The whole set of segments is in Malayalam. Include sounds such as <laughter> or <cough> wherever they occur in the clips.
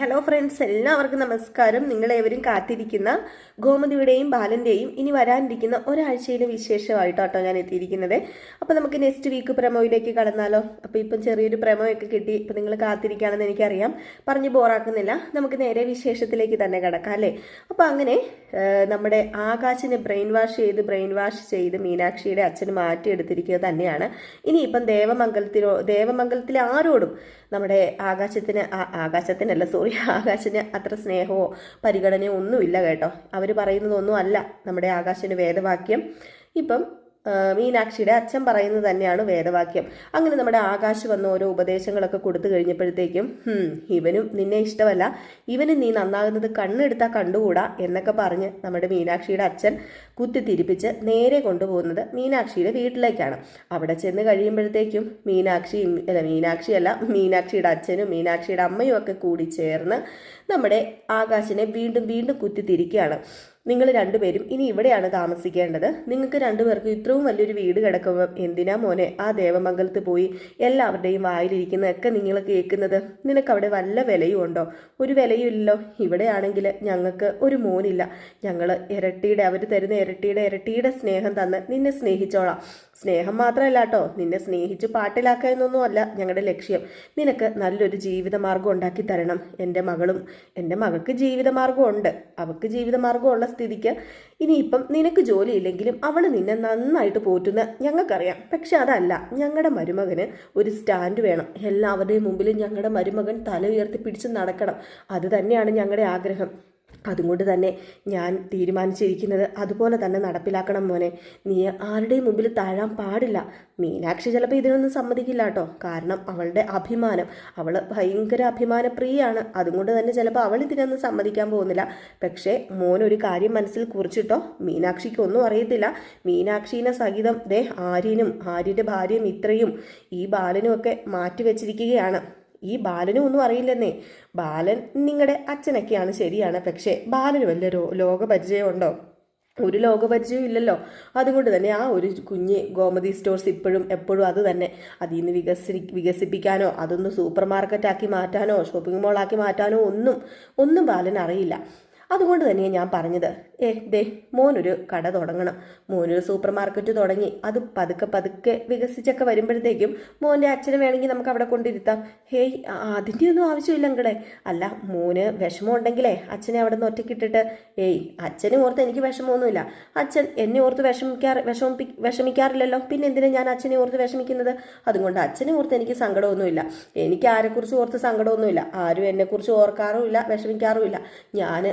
ഹലോ ഫ്രണ്ട്സ് എല്ലാവർക്കും നമസ്കാരം. നിങ്ങളേവരും കാത്തിരിക്കുന്ന ഗോമതിയുടെയും ബാലന്റെയും ഇനി വരാനിരിക്കുന്ന ഒരാഴ്ചയിലെ വിശേഷമായിട്ടോ കേട്ടോ ഞാൻ എത്തിയിരിക്കുന്നത്. അപ്പോൾ നമുക്ക് നെക്സ്റ്റ് വീക്ക് പ്രമോയിലേക്ക് കടന്നാലോ? അപ്പോൾ ഇപ്പം ചെറിയൊരു പ്രമോയൊക്കെ കിട്ടി. ഇപ്പം നിങ്ങൾ കാത്തിരിക്കുകയാണെന്ന് എനിക്കറിയാം. പറഞ്ഞ് ബോറാക്കുന്നില്ല. നമുക്ക് നേരെ വിശേഷത്തിലേക്ക് തന്നെ കിടക്കാം അല്ലേ? അപ്പോൾ അങ്ങനെ നമ്മുടെ ആകാശിനെ ബ്രെയിൻ വാഷ് ചെയ്ത് ബ്രെയിൻ വാഷ് ചെയ്ത് മീനാക്ഷിയുടെ അച്ഛന് മാറ്റിയെടുത്തിരിക്കുക തന്നെയാണ്. ഇനിയിപ്പം ദേവമംഗലത്തിലോ ദേവമംഗലത്തിലെ ആരോടും നമ്മുടെ ആകാശത്തിന് ആകാശത്തിനല്ല സോറി ആകാശന് അത്ര സ്നേഹമോ പരിഗണനയോ ഒന്നുമില്ല കേട്ടോ. അവർ പറയുന്നതൊന്നും അല്ല നമ്മുടെ ആകാശന് വേദവാക്യം. ഇപ്പം മീനാക്ഷിയുടെ അച്ഛൻ പറയുന്നത് തന്നെയാണ് വേദവാക്യം. അങ്ങനെ നമ്മുടെ ആകാശ് വന്ന ഓരോ ഉപദേശങ്ങളൊക്കെ കൊടുത്തു കഴിഞ്ഞപ്പോഴത്തേക്കും ഇവനും നിന്നെ ഇഷ്ടമല്ല. ഇവന് നീ നന്നാകുന്നത് കണ്ണെടുത്താൽ കണ്ടുകൂടാ എന്നൊക്കെ പറഞ്ഞ് നമ്മുടെ മീനാക്ഷിയുടെ അച്ഛൻ കുത്തിത്തിരിപ്പിച്ച് നേരെ കൊണ്ടുപോകുന്നത് മീനാക്ഷിയുടെ വീട്ടിലേക്കാണ്. അവിടെ ചെന്ന് കഴിയുമ്പോഴത്തേക്കും മീനാക്ഷി അല്ല മീനാക്ഷിയല്ല മീനാക്ഷിയുടെ അച്ഛനും മീനാക്ഷിയുടെ അമ്മയും ഒക്കെ കൂടി ചേർന്ന് നമ്മുടെ ആകാശിനെ വീണ്ടും വീണ്ടും കുത്തിത്തിരിക്കുകയാണ് നിങ്ങൾ രണ്ടുപേരും ഇനി ഇവിടെയാണ് താമസിക്കേണ്ടത്. നിങ്ങൾക്ക് രണ്ടുപേർക്കും ഇത്രയും വലിയൊരു വീട് കിടക്കുമ്പോൾ എന്തിനാ മോനെ ആ ദേവമംഗലത്ത് പോയി എല്ലാവരുടെയും വായിലിരിക്കുന്നതൊക്കെ നിങ്ങൾ കേൾക്കുന്നത്? നിനക്ക് അവിടെ വല്ല വിലയും ഉണ്ടോ? ഒരു വിലയും ഇല്ലല്ലോ. ഇവിടെയാണെങ്കിൽ ഞങ്ങൾക്ക് ഒരു മോനില്ല. ഞങ്ങൾ ഇരട്ടിയുടെ അവർ തരുന്ന ഇരട്ടിയുടെ ഇരട്ടിയുടെ സ്നേഹം തന്ന് നിന്നെ സ്നേഹിച്ചോളാം. സ്നേഹം മാത്രമല്ല കേട്ടോ. നിന്നെ സ്നേഹിച്ച് പാട്ടിലാക്കുക എന്നൊന്നും അല്ല ഞങ്ങളുടെ ലക്ഷ്യം. നിനക്ക് നല്ലൊരു ജീവിതമാർഗം ഉണ്ടാക്കി തരണം. എന്റെ മകളും എന്റെ മകൾക്ക് ജീവിതമാർഗം ഉണ്ട്. അവൾക്ക് ജീവിതമാർഗം ഉള്ള സ്ഥിതിക്ക്. ഇനിയിപ്പം നിനക്ക് ജോലിയില്ലെങ്കിലും അവൾ നിന്നെ നന്നായിട്ട് പോറ്റുന്ന ഞങ്ങൾക്കറിയാം. പക്ഷെ അതല്ല ഞങ്ങളുടെ മരുമകന് ഒരു സ്റ്റാൻഡ് വേണം. എല്ലാവരുടെയും മുമ്പിലും ഞങ്ങളുടെ മരുമകൻ തല ഉയർത്തി പിടിച്ച് നടക്കണം. അത് തന്നെയാണ് ഞങ്ങളുടെ ആഗ്രഹം. അതുകൊണ്ട് തന്നെ ഞാൻ തീരുമാനിച്ചിരിക്കുന്നത് അതുപോലെ തന്നെ നടപ്പിലാക്കണം മോനെ. നീ ആരുടെയും മുമ്പിൽ താഴാൻ പാടില്ല. മീനാക്ഷി ചിലപ്പോൾ ഇതിനൊന്നും സമ്മതിക്കില്ല കേട്ടോ. കാരണം അവളുടെ അഭിമാനം. അവൾ ഭയങ്കര അഭിമാനപ്രിയാണ്. അതുകൊണ്ട് തന്നെ ചിലപ്പോൾ അവൾ ഇതിനൊന്നും സമ്മതിക്കാൻ പോകുന്നില്ല. പക്ഷേ മോൻ ഒരു കാര്യം മനസ്സിൽ കുറിച്ചിട്ടോ? മീനാക്ഷിക്ക് ഒന്നും അറിയത്തില്ല. മീനാക്ഷീനെ സഹിതം ദേ ആര്യനും ആര്യന്റെ ഭാര്യയും ഇത്രയും ഈ ബാലനും ഒക്കെ മാറ്റി വെച്ചിരിക്കുകയാണ് ഈ ബാലനും ഒന്നും അറിയില്ലെന്നേ. ബാലൻ നിങ്ങളുടെ അച്ഛനൊക്കെയാണ് ശരിയാണ്. പക്ഷേ ബാലന് വല്ല ലോകപരിചയമുണ്ടോ? ഒരു ലോകപരിചയം ഇല്ലല്ലോ. അതുകൊണ്ട് തന്നെ ആ ഒരു കുഞ്ഞ് ഗോമതി സ്റ്റോർസ് ഇപ്പോഴും എപ്പോഴും അത് തന്നെ. അതിൽ നിന്ന് വികസി വികസിപ്പിക്കാനോ അതൊന്ന് സൂപ്പർ മാർക്കറ്റാക്കി മാറ്റാനോ ഷോപ്പിംഗ് മോളാക്കി മാറ്റാനോ ഒന്നും ഒന്നും ബാലൻ അറിയില്ല അതുകൊണ്ട് തന്നെയാണ് ഞാൻ പറഞ്ഞത്. ഏ ദേ മോനൊരു കട തുടങ്ങണം. മോനൊരു സൂപ്പർ മാർക്കറ്റ് തുടങ്ങി. അത് പതുക്കെ പതുക്കെ വികസിച്ചൊക്കെ വരുമ്പോഴത്തേക്കും മോന്റെ അച്ഛനെ വേണമെങ്കിൽ നമുക്ക് അവിടെ കൊണ്ടിരുത്താം. ഹേയ് അതിന്റെ ഒന്നും ആവശ്യമില്ല അല്ല മോന് വിഷമം ഉണ്ടെങ്കിലേ അച്ഛനെ അവിടെ നിന്ന് ഒറ്റയ്ക്കിട്ടിട്ട്. ഏയ് അച്ഛനെ ഓർത്ത് എനിക്ക് വിഷമമൊന്നുമില്ല. അച്ഛൻ എന്നെ ഓർത്ത് വിഷമിക്കാറ് വിഷമിപ്പി വിഷമിക്കാറില്ലല്ലോ. പിന്നെ എന്തിനാണ് ഞാൻ അച്ഛനെ ഓർത്ത് വിഷമിക്കുന്നത്? അതുകൊണ്ട് അച്ഛനെ ഓർത്ത് എനിക്ക് സങ്കടമൊന്നുമില്ല. എനിക്ക് ആരെക്കുറിച്ച് ഓർത്ത് സങ്കടമൊന്നുമില്ല. ആരും എന്നെക്കുറിച്ച് ഓർക്കാറുമില്ല വിഷമിക്കാറുമില്ല. ഞാൻ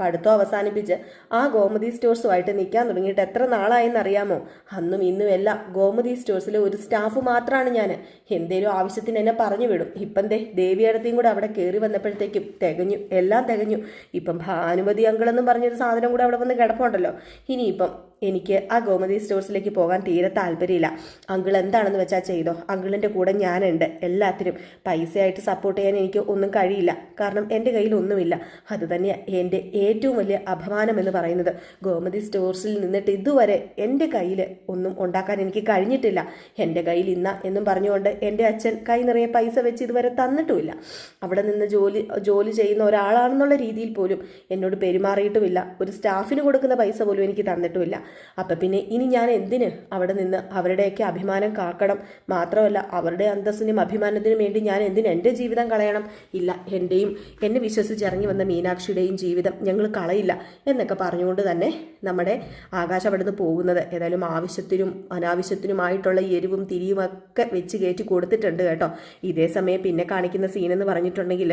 പഠിത്തം അവസാനിപ്പിച്ച് ആ ഗോമതി സ്റ്റോഴ്സുമായിട്ട് നിൽക്കാൻ തുടങ്ങിയിട്ട് എത്ര നാളായെന്നറിയാമോ? അന്നും ഇന്നും എല്ലാം ഗോമതി സ്റ്റോഴ്സിലെ ഒരു സ്റ്റാഫ് മാത്രമാണ് ഞാൻ എന്തേലും ആവശ്യത്തിന് എന്നെ പറഞ്ഞു വിടും. ഇപ്പം ദേ ദേവിയടത്തെയും കൂടെ അവിടെ കയറി വന്നപ്പോഴത്തേക്കും തികഞ്ഞു എല്ലാം തികഞ്ഞു. ഇപ്പം ഭാനുമതി അങ്കിളെന്നും പറഞ്ഞൊരു സാധനം കൂടെ അവിടെ വന്ന് കിടപ്പുണ്ടല്ലോ. ഇനിയിപ്പം എനിക്ക് ആ ഗോമതി സ്റ്റോഴ്സിലേക്ക് പോകാൻ തീരെ താല്പര്യമില്ല. അങ്കിൾ എന്താണെന്ന് വെച്ചാൽ ചെയ്തോ? അങ്കിളിന്റെ കൂടെ ഞാനുണ്ട്. എല്ലാത്തിനും പൈസയായിട്ട് സപ്പോർട്ട് ചെയ്യാൻ എനിക്ക് ഒന്നും കഴിയില്ല. കാരണം എന്റെ കയ്യിൽ ഒന്നുമില്ല. അത് തന്നെയാണ് എന്റെ ഏറ്റവും വലിയ അപമാനം എന്ന് പറയുന്നത്. ഗോമതി സ്റ്റോഴ്സിൽ നിന്നിട്ട് ഇതുവരെ എന്റെ കയ്യിൽ ഒന്നും ഉണ്ടാക്കാൻ എനിക്ക് കഴിഞ്ഞിട്ടില്ല. എന്റെ കയ്യിൽ ഇന്ന എന്നും പറഞ്ഞുകൊണ്ട് എന്റെ അച്ഛൻ കൈ നിറയെ പൈസ വെച്ച് ഇതുവരെ തന്നിട്ടുമില്ല. അവിടെ നിന്ന് ജോലി ജോലി ചെയ്യുന്ന ഒരാളാണെന്നുള്ള രീതിയിൽ പോലും എന്നോട് പെരുമാറിയിട്ടുമില്ല. ഒരു സ്റ്റാഫിന് കൊടുക്കുന്ന പൈസ പോലും എനിക്ക് തന്നിട്ടുമില്ല. അപ്പം പിന്നെ ഇനി ഞാൻ എന്തിന് അവിടെ നിന്ന് അവരുടെയൊക്കെ അഭിമാനം കാക്കണം? മാത്രമല്ല അവരുടെ അന്തസ്സിനും അഭിമാനത്തിനും വേണ്ടി ഞാൻ എന്തിന് എന്റെ ജീവിതം കളയണം? ഇല്ല എന്റെയും എന്നെ വിശ്വസിച്ച് ഇറങ്ങി വന്ന മീനാക്ഷിയുടെയും ജീവിതം ഞങ്ങൾ കളയില്ല എന്നൊക്കെ പറഞ്ഞുകൊണ്ട് തന്നെ നമ്മുടെ ആകാശം അവിടെ നിന്ന് പോകുന്നത്. ഏതായാലും ആവശ്യത്തിനും അനാവശ്യത്തിനുമായിട്ടുള്ള എരിവും തിരിയും ഒക്കെ വെച്ച് കയറ്റി കൊടുത്തിട്ടുണ്ട് കേട്ടോ. ഇതേ സമയം പിന്നെ കാണിക്കുന്ന സീനെന്ന് പറഞ്ഞിട്ടുണ്ടെങ്കിൽ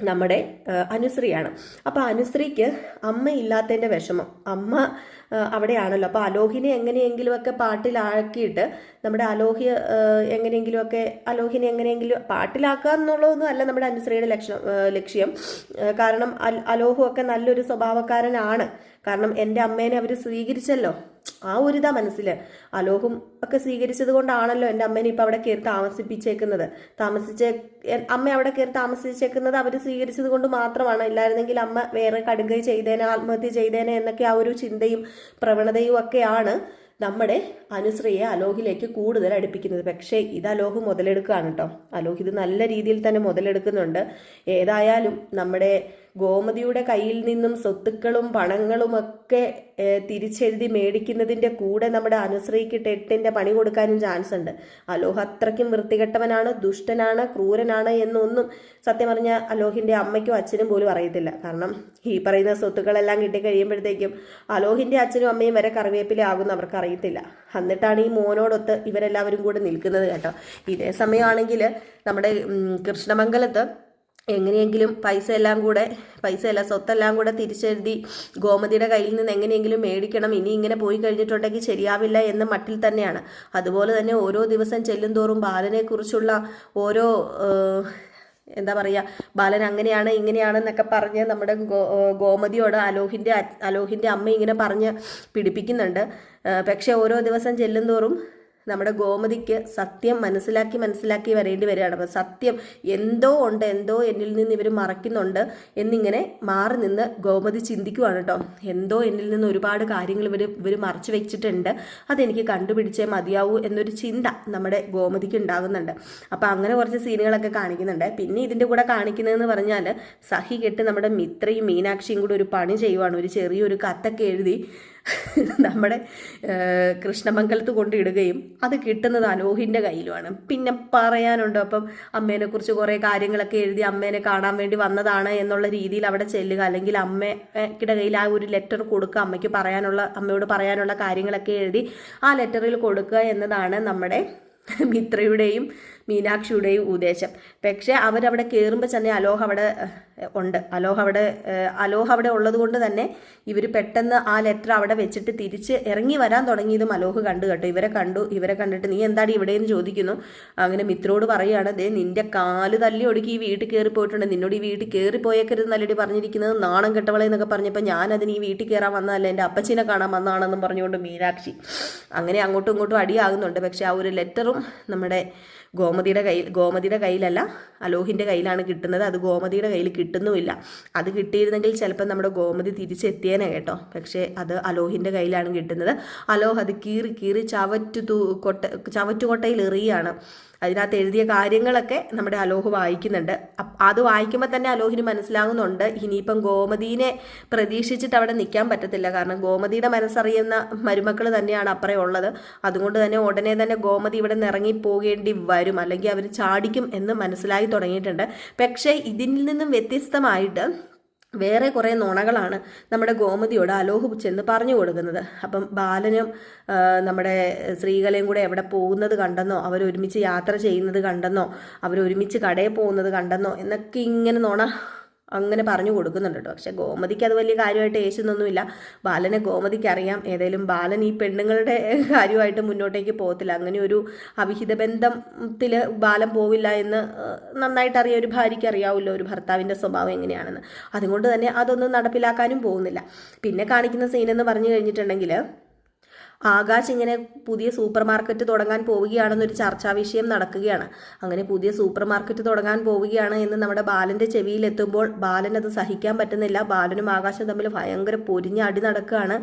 നമ്മുടെ അനുശ്രീയാണ്. അപ്പോൾ അനുശ്രീക്ക് അമ്മ അമ്മയില്ലാത്തതിന്റെ വിഷമം. അമ്മ അവിടെയാണല്ലോ. അപ്പോൾ അലോഹിനെ എങ്ങനെയെങ്കിലുമൊക്കെ പാട്ടിലാക്കിയിട്ട് നമ്മുടെ അലോഹി എങ്ങനെയെങ്കിലുമൊക്കെ അലോഹിനെ എങ്ങനെയെങ്കിലും പാട്ടിലാക്കുക എന്നുള്ളതൊന്നും അല്ല നമ്മുടെ അനുശ്രീയുടെ ലക്ഷണം ലക്ഷ്യം. കാരണം അൽ- അലോഹു ഒക്കെ നല്ലൊരു സ്വഭാവക്കാരനാണ്. കാരണം എന്റെ അമ്മേനെ അവർ സ്വീകരിച്ചല്ലോ. ആ ഒരു ഇതാ മനസ്സിൽ അലോഹും ഒക്കെ സ്വീകരിച്ചത് കൊണ്ടാണല്ലോ എന്റെ അമ്മേനെ ഇപ്പം അവിടെ കയറി താമസിപ്പിച്ചേക്കുന്നത്. താമസിച്ചേ അമ്മ അവിടെ കയറി താമസിച്ചേക്കുന്നത് അവർ സ്വീകരിച്ചത് കൊണ്ട് മാത്രമാണ്. ഇല്ലായിരുന്നെങ്കിൽ അമ്മ വേറെ കടുകൈ ചെയ്തേനെ ആത്മഹത്യ ചെയ്തേനെ എന്നൊക്കെ ആ ഒരു ചിന്തയും പ്രവണതയും ഒക്കെയാണ് നമ്മുടെ അനുശ്രീയെ അലോഹിലേക്ക് കൂടുതൽ അടുപ്പിക്കുന്നത്. പക്ഷേ ഇത് അലോഹ് മുതലെടുക്കുകയാണ് കേട്ടോ. അലോഹ് ഇത് നല്ല രീതിയിൽ തന്നെ മുതലെടുക്കുന്നുണ്ട്. ഏതായാലും നമ്മുടെ ഗോമതിയുടെ കയ്യിൽ നിന്നും സ്വത്തുക്കളും പണങ്ങളുമൊക്കെ തിരിച്ചെഴുതി മേടിക്കുന്നതിന്റെ കൂടെ നമ്മുടെ അനുശ്രീക്ക് ടെട്ടിന്റെ പണി കൊടുക്കാനും ചാൻസ് ഉണ്ട്. അലോഹ അത്രയ്ക്കും വൃത്തികെട്ടവനാണ് ദുഷ്ടനാണ് ക്രൂരനാണ് എന്നൊന്നും സത്യം പറഞ്ഞാൽ അലോഹിന്റെ അമ്മയ്ക്കും അച്ഛനും പോലും അറിയത്തില്ല. കാരണം ഈ പറയുന്ന സ്വത്തുക്കളെല്ലാം കിട്ടിക്കഴിയുമ്പോഴത്തേക്കും അലോഹിന്റെ അച്ഛനും അമ്മയും വരെ കറിവേപ്പിലാകുന്ന അവർക്ക് അറിയത്തില്ല. എന്നിട്ടാണ് ഈ മോനോടൊത്ത് ഇവരെല്ലാവരും കൂടെ നിൽക്കുന്നത് കേട്ടോ. ഇതേ സമയമാണെങ്കിൽ നമ്മുടെ കൃഷ്ണമംഗലത്ത് എങ്ങനെയെങ്കിലും പൈസ എല്ലാം കൂടെ പൈസ അല്ല സ്വത്തെല്ലാം കൂടെ തിരിച്ചെഴുതി ഗോമതിയുടെ കയ്യിൽ നിന്ന് എങ്ങനെയെങ്കിലും മേടിക്കണം. ഇനി ഇങ്ങനെ പോയി കഴിഞ്ഞിട്ടുണ്ടെങ്കിൽ ശരിയാവില്ല എന്ന മട്ടിൽ തന്നെയാണ്. അതുപോലെ തന്നെ ഓരോ ദിവസം ചെല്ലും തോറും ബാലനെക്കുറിച്ചുള്ള ഓരോ എന്താ പറയുക ബാലൻ അങ്ങനെയാണ് ഇങ്ങനെയാണെന്നൊക്കെ പറഞ്ഞ് നമ്മുടെ ഗോമതിയോട് അലോഹിന്റെ അലോഹിന്റെ അമ്മ ഇങ്ങനെ പറഞ്ഞ് പിടിപ്പിക്കുന്നുണ്ട്. പക്ഷേ ഓരോ ദിവസം ചെല്ലും തോറും നമ്മുടെ ഗോമതിക്ക് സത്യം മനസ്സിലാക്കി മനസ്സിലാക്കി വരേണ്ടി വരികയാണ്. അപ്പം സത്യം എന്തോ ഉണ്ട് എന്തോ എന്നിൽ നിന്ന് ഇവർ മറയ്ക്കുന്നുണ്ട് എന്നിങ്ങനെ മാറി നിന്ന് ഗോമതി ചിന്തിക്കുവാണ് കേട്ടോ. എന്തോ എന്നിൽ നിന്ന് ഒരുപാട് കാര്യങ്ങൾ ഇവർ ഇവർ മറച്ചു വെച്ചിട്ടുണ്ട്. അതെനിക്ക് കണ്ടുപിടിച്ചേ മതിയാവൂ എന്നൊരു ചിന്ത നമ്മുടെ ഗോമതിക്ക് ഉണ്ടാകുന്നുണ്ട്. അപ്പം അങ്ങനെ കുറച്ച് സീനുകളൊക്കെ കാണിക്കുന്നുണ്ട്. പിന്നെ ഇതിന്റെ കൂടെ കാണിക്കുന്നതെന്ന് പറഞ്ഞാൽ സഹി കെട്ട് നമ്മുടെ മിത്രയും മീനാക്ഷിയും കൂടെ ഒരു പണി ചെയ്യുവാണ്. ഒരു ചെറിയൊരു കത്തൊക്കെ എഴുതി <laughs> നമ്മുടെ കൃഷ്ണമംഗലത്ത് കൊണ്ടിടുകയും അത് കിട്ടുന്നത് അനോഹിന്റെ കയ്യിലുമാണ്. പിന്നെ പറയാനുണ്ടോ അപ്പം അമ്മേനെക്കുറിച്ച് കുറേ കാര്യങ്ങളൊക്കെ എഴുതി അമ്മേനെ കാണാൻ വേണ്ടി വന്നതാണ് എന്നുള്ള രീതിയിൽ അവിടെ ചെല്ലുക. അല്ലെങ്കിൽ അമ്മയുടെ കയ്യിൽ ആ ഒരു ലെറ്റർ കൊടുക്കുക അമ്മയ്ക്ക് പറയാനുള്ള അമ്മയോട് പറയാനുള്ള കാര്യങ്ങളൊക്കെ എഴുതി ആ ലെറ്ററിൽ കൊടുക്കുക എന്നതാണ് നമ്മുടെ മിത്രയുടെയും മീനാക്ഷിയുടെയും ഉദ്ദേശം. പക്ഷേ അവരവിടെ കയറുമ്പോൾ തന്നെ അലോഹ അവിടെ ഉണ്ട്. അലോഹ അവിടെ അലോഹ അവിടെ ഉള്ളത് കൊണ്ട് തന്നെ ഇവർ പെട്ടെന്ന് ആ ലെറ്റർ അവിടെ വെച്ചിട്ട് തിരിച്ച് ഇറങ്ങി വരാൻ തുടങ്ങിയതും അലോഹ് കണ്ടു കേട്ടോ. ഇവരെ കണ്ടു ഇവരെ കണ്ടിട്ട് നീ എന്താടി ഇവിടെ എന്ന് ചോദിക്കുന്നു. അങ്ങനെ മിത്രോട് പറയുകയാണ് ദേ നിന്റെ കാൽ തല്ലി ഒടുക്കി ഈ വീട്ടിൽ കയറി പോയിട്ടുണ്ട്. നിന്നോട് ഈ വീട്ടിൽ കയറി പോയേക്കരുത് നല്ലടി പറഞ്ഞിരിക്കുന്നത്. നാണം കെട്ടവളെ എന്നൊക്കെ പറഞ്ഞപ്പോൾ ഞാനതിന് ഈ വീട്ടിൽ കയറാൻ വന്നതല്ല. എന്റെ അപ്പച്ചിനെ കാണാൻ വന്നതാണെന്നും പറഞ്ഞുകൊണ്ട് മീനാക്ഷി അങ്ങനെ അങ്ങോട്ടും ഇങ്ങോട്ടും അടിയാകുന്നുണ്ട്. പക്ഷേ ആ ഒരു ലെറ്ററും നമ്മുടെ ഗോമതിയുടെ കയ്യിൽ ഗോമതിയുടെ കയ്യിലല്ല അലോഹിന്റെ കയ്യിലാണ് കിട്ടുന്നത്. അത് ഗോമതിയുടെ കയ്യിൽ കിട്ടുന്നുമില്ല. അത് കിട്ടിയിരുന്നെങ്കിൽ ചിലപ്പോൾ നമ്മുടെ ഗോമതി തിരിച്ചെത്തിയേനെ കേട്ടോ. പക്ഷേ അത് അലോഹിന്റെ കയ്യിലാണ് കിട്ടുന്നത്. അലോഹ് അത് കീറി കീറി ചവറ്റു തൂ കൊട്ട ചവറ്റുകൊട്ടയിൽ എറിയാണ് അതിനകത്ത് എഴുതിയ കാര്യങ്ങളൊക്കെ നമ്മുടെ അലോഹ് വായിക്കുന്നുണ്ട്. അത് വായിക്കുമ്പോൾ തന്നെ അലോഹിന് മനസ്സിലാകുന്നുണ്ട്. ഇനിയിപ്പം ഗോമതീനെ പ്രതീക്ഷിച്ചിട്ട് അവിടെ നിൽക്കാൻ പറ്റത്തില്ല. കാരണം ഗോമതിയുടെ മനസ്സറിയുന്ന മരുമക്കൾ തന്നെയാണ് അപ്പറേ ഉള്ളത്. അതുകൊണ്ട് തന്നെ ഉടനെ തന്നെ ഗോമതി ഇവിടെ നിന്ന് ഇറങ്ങി വരും. അല്ലെങ്കിൽ അവർ ചാടിക്കും എന്ന് മനസ്സിലായി തുടങ്ങിയിട്ടുണ്ട്. പക്ഷേ ഇതിൽ നിന്നും വ്യത്യസ്തമായിട്ട് വേറെ കുറേ നുണകളാണ് നമ്മുടെ ഗോമതിയോട് അലോഹ് ചെന്ന് പറഞ്ഞു കൊടുക്കുന്നത്. അപ്പം ബാലനും നമ്മുടെ സ്ത്രീകളെയും കൂടെ എവിടെ പോകുന്നത് കണ്ടെന്നോ അവരൊരുമിച്ച് യാത്ര ചെയ്യുന്നത് കണ്ടെന്നോ അവരൊരുമിച്ച് കടയിൽ പോകുന്നത് കണ്ടെന്നോ എന്നൊക്കെ ഇങ്ങനെ നുണ അങ്ങനെ പറഞ്ഞു കൊടുക്കുന്നുണ്ട് കേട്ടോ പക്ഷെ ഗോമതിക്ക് അത് വലിയ കാര്യമായിട്ട് ഏശുന്നൊന്നുമില്ല ബാലനെ ഗോമതിക്ക് അറിയാം. ഏതായാലും ബാലൻ ഈ പെണ്ണുങ്ങളുടെ <laughs> കാര്യമായിട്ട് മുന്നോട്ടേക്ക് പോകത്തില്ല. അങ്ങനെ ഒരു അവിഹിത ബന്ധത്തിൽ ബാലൻ പോവില്ല എന്ന് നന്നായിട്ട് അറിയാം. ഒരു ഭാര്യയ്ക്ക് അറിയാവുമല്ലോ ഒരു ഭർത്താവിന്റെ സ്വഭാവം എങ്ങനെയാണെന്ന്. അതുകൊണ്ട് തന്നെ അതൊന്നും നടപ്പിലാക്കാനും പോകുന്നില്ല. പിന്നെ കാണിക്കുന്ന സീനെന്ന് പറഞ്ഞു കഴിഞ്ഞിട്ടുണ്ടെങ്കിൽ ആകാശ് ഇങ്ങനെ പുതിയ സൂപ്പർ മാർക്കറ്റ് തുടങ്ങാൻ പോവുകയാണെന്നൊരു ചർച്ചാ വിഷയം നടക്കുകയാണ്. അങ്ങനെ പുതിയ സൂപ്പർ മാർക്കറ്റ് തുടങ്ങാൻ പോവുകയാണ് എന്ന് നമ്മുടെ ബാലന്റെ ചെവിയിൽ എത്തുമ്പോൾ ബാലൻ അത് സഹിക്കാൻ പറ്റുന്നില്ല. ബാലനും ആകാശം തമ്മിൽ ഭയങ്കര പൊരിഞ്ഞ അടി നടക്കുകയാണ്.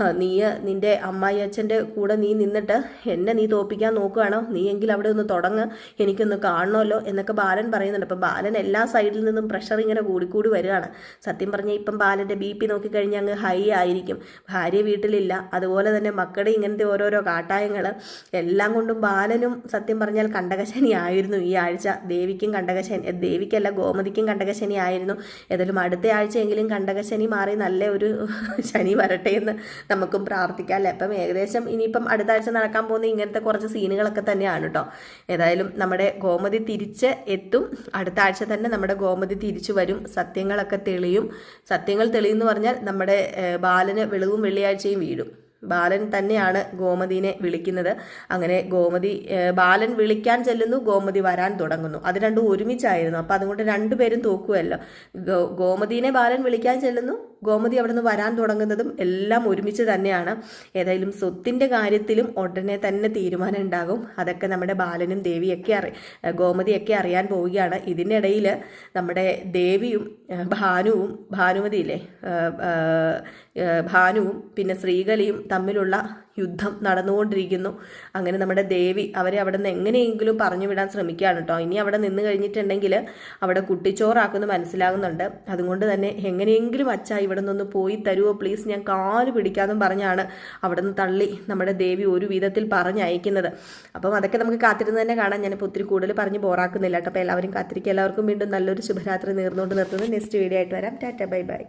നീ നിന്റെ അമ്മായി അച്ഛന്റെ കൂടെ നീ നിന്നിട്ട് എന്നെ നീ തോപ്പിക്കാൻ നോക്കുകയാണോ? നീ എങ്കിൽ അവിടെ ഒന്ന് തുടങ്ങ് എനിക്കൊന്ന് കാണണമല്ലോ എന്നൊക്കെ ബാലൻ പറയുന്നുണ്ട്. അപ്പം ബാലൻ എല്ലാ സൈഡിൽ നിന്നും പ്രഷർ ഇങ്ങനെ കൂടിക്കൂടി വരികയാണ്. സത്യം പറഞ്ഞാൽ ഇപ്പം ബാലന്റെ ബി പി നോക്കിക്കഴിഞ്ഞാൽ അങ്ങ് ഹൈ ആയിരിക്കും. ഭാര്യ വീട്ടിലില്ല. അതുപോലെ തന്നെ മക്കളുടെ ഇങ്ങനത്തെ ഓരോരോ കാട്ടായങ്ങൾ എല്ലാം കൊണ്ടും ബാലനും സത്യം പറഞ്ഞാൽ കണ്ടകശനി ആയിരുന്നു ഈ ആഴ്ച. ദേവിക്കും കണ്ടകശനി ദേവിക്കല്ല ഗോമതിക്കും കണ്ടകശനി ആയിരുന്നു. ഏതായാലും അടുത്ത ആഴ്ചയെങ്കിലും കണ്ടകശനി മാറി നല്ല ഒരു ശനി വരട്ടെ എന്ന് നമുക്കും പ്രാർത്ഥിക്കാം അല്ലേ? അപ്പം ഏകദേശം ഇനിയിപ്പം അടുത്ത ആഴ്ച നടക്കാൻ പോകുന്ന ഇങ്ങനത്തെ കുറച്ച് സീനുകളൊക്കെ തന്നെയാണ് കേട്ടോ ഏതായാലും നമ്മുടെ ഗോമതി തിരിച്ച് എത്തും. അടുത്ത ആഴ്ച തന്നെ നമ്മുടെ ഗോമതി തിരിച്ചു വരും. സത്യങ്ങളൊക്കെ തെളിയും. സത്യങ്ങൾ തെളിയുമെന്ന് പറഞ്ഞാൽ നമ്മുടെ ബാലന് വെളിവും വെള്ളിയാഴ്ചയും വീഴും. ബാലൻ തന്നെയാണ് ഗോമതിനെ വിളിക്കുന്നത്. അങ്ങനെ ഗോമതി ബാലൻ വിളിക്കാൻ ചെല്ലുന്നു ഗോമതി വരാൻ തുടങ്ങുന്നു. അത് രണ്ടും ഒരുമിച്ചായിരുന്നു. അപ്പം അതുകൊണ്ട് രണ്ടുപേരും തോക്കുമല്ലോ ഗോമതിനെ ബാലൻ വിളിക്കാൻ ചെല്ലുന്നു ഗോമതി അവിടെ നിന്ന് വരാൻ തുടങ്ങുന്നതും എല്ലാം ഒരുമിച്ച് തന്നെയാണ്. ഏതായാലും സ്വത്തിന്റെ കാര്യത്തിലും ഉടനെ തന്നെ തീരുമാനം ഉണ്ടാകും. അതൊക്കെ നമ്മുടെ ബാലനും ദേവിയൊക്കെ അറി ഗോമതിയൊക്കെ അറിയാൻ പോവുകയാണ്. ഇതിനിടയിൽ നമ്മുടെ ദേവിയും ഭാനുവും ഭാനുമതിയില്ലേ ഭാനുവും പിന്നെ ശ്രീകലയും തമ്മിലുള്ള യുദ്ധം നടന്നുകൊണ്ടിരിക്കുന്നു. അങ്ങനെ നമ്മുടെ ദേവി അവരെ അവിടെ നിന്ന് എങ്ങനെയെങ്കിലും പറഞ്ഞു വിടാൻ ശ്രമിക്കുകയാണ് കേട്ടോ. ഇനി അവിടെ നിന്ന് കഴിഞ്ഞിട്ടുണ്ടെങ്കിൽ അവിടെ കുട്ടിച്ചോറാക്കുമെന്ന് മനസ്സിലാകുന്നുണ്ട്. അതുകൊണ്ട് തന്നെ എങ്ങനെയെങ്കിലും അച്ഛ ഇവിടെ നിന്ന് പോയി തരുമോ പ്ലീസ് ഞാൻ കാൽ പിടിക്കാമെന്നും പറഞ്ഞാണ് അവിടെ നിന്ന് തള്ളി നമ്മുടെ ദേവി ഒരു വിധത്തിൽ പറഞ്ഞയക്കുന്നത്. അപ്പം അതൊക്കെ നമുക്ക് കാത്തിരുന്ന് തന്നെ കാണാൻ ഞാനിപ്പോൾ ഒത്തിരി കൂടുതൽ പറഞ്ഞ് ബോറാക്കുന്നില്ല കേട്ടോ. അപ്പോൾ എല്ലാവരും കാത്തിരിക്കുക. എല്ലാവർക്കും വീണ്ടും നല്ലൊരു ശുഭരാത്രി നേർന്നുകൊണ്ട് നിർത്തുന്നത് നെക്സ്റ്റ് വീഡിയോ ആയിട്ട് വരാം. Tata bye bye.